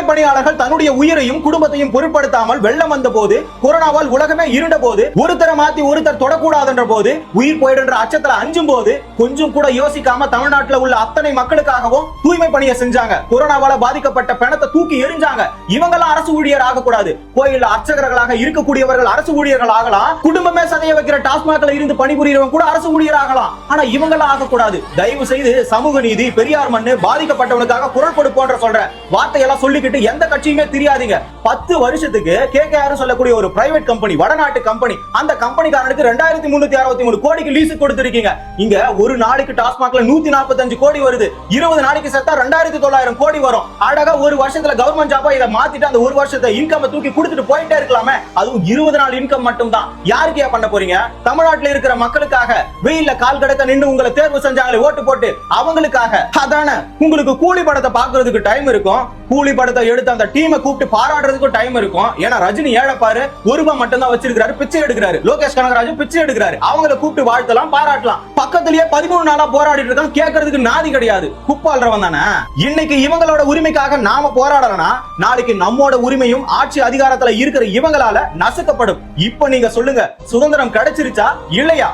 தூய்மை பணியாளர்கள் தன்னுடைய உயிரையும் குடும்பத்தையும் பொருட்படுத்தாமல் வெள்ளம் வந்த போது கொரோனாவால் உலகமே இருண்ட போது ஒருத்தரை மாத்தி ஒருத்தர் தொடக்கூடாதுன்ற போது உயிர் போயிடுன்ற அச்சத்துல அஞ்சும் போது கொஞ்சம் கூட யோசிக்காம தமிழ்நாட்டில் உள்ள அத்தனை மக்களுக்காகவும் தூய்மை பணியை செஞ்சாங்க. கொரோனாவால பாதிக்கப்பட்ட பணத்தை தூக்கி எரிஞ்சாங்க இவங்கெல்லாம் அரசு ஊழியர் ஆகக்கூடாது. கோயில் அர்ச்சகர்களாக இருக்கக்கூடியவர்கள் அரசு ஊழியர்கள் ஆகலாம். குடும்பமே சதைய வைக்கிற டாஸ்மாக்ல இருந்து பணிபுரியவங்க கூட அரசு ஊழியர் ஆகலாம். ஆனா இவங்கெல்லாம் ஆகக்கூடாது. தயவு செய்து சமூக நீதி பெரியார் மண்ணு பாதிக்கப்பட்டவனுக்காக குரல் கொடுப்போன்ற சொல்ற வார்த்தையெல்லாம் சொல்லிக்கிட்டு எந்த கட்சியுமே தெரியாதீங்க. பத்து வருஷத்துக்கு கே கேஆர் சொல்லக்கூடிய ஒரு பிரைவேட் கம்பெனி வடநாட்டு கம்பெனி அந்த கம்பெனிக்காரனுக்கு ரெண்டாயிரத்தி முன்னூத்தி அறுபத்தி மூணு கோடிக்கு லீஸ் கொடுத்திருக்கீங்க. இங்க ஒரு நாளைக்கு டாஸ்மாக்ல நூத்தி நாற்பத்தஞ்சு கோடி வருது. இருபது நாளைக்கு சேர்த்தா ரெண்டாயிரத்தி தொள்ளாயிரம் கோடி வரும். அழகா ஒரு வருஷத்துல கவர்மெண்ட் ஜாபா இதை மாத்திட்டு அந்த ஒரு வருஷத்தை இன்கம் தூக்கி கொடுத்துட்டு போயிட்டே இருக்கலாமே. அதுவும் இருபது நாள் இன்கம் மட்டும் தான் யாருக்கு ஏன் பண்ண போறீங்க? தமிழ்நாட்டில் இருக்கிற மக்களுக்காக வெயில்ல கால் கடக்க நின்று உங்களை தேர்வு செஞ்சாங்களே ஓட்டு போட்டு அவங்களுக்காக. அதானே உங்களுக்கு கூலி படத்தை பாக்குறதுக்கு டைம் இருக்கும். கூலி படத்தை எடுத்து அந்த டீமை கூப்பிட்டு பாராடுறதுக்கு டைம் இருக்கும். ஏன்னா ரஜினி ஏழப்பாரு ஒரு ரூபாய் மட்டும் தான் வச்சிருக்காரு பிச்சை எடுக்கிறாரு. லோகேஷ் கனகராஜும் பிச்சை எடுக்கிறாரு. அவங்கள கூப்பிட்டு வாழ்த்தலாம் பாராட்டலாம். பக்கத்திலேயே பதிமூணு நாளா போராடிட்டு இருக்கான் கேட்கறதுக்கு நாதி கிடையாது. குப்பாள்றவன் தானே? இன்னைக்கு இவங்களோட உரிமைக்காக நாம போராடலனா நாளைக்கு நம்மோட உரிமையும் ஆட்சி அதிகாரத்துல இருக்கிற இவங்களால நசுக்கப்படும். இப்ப நீங்க சொல்லுங்க சுதந்திரம் கிடைச்சிருச்சா? இல்லையா?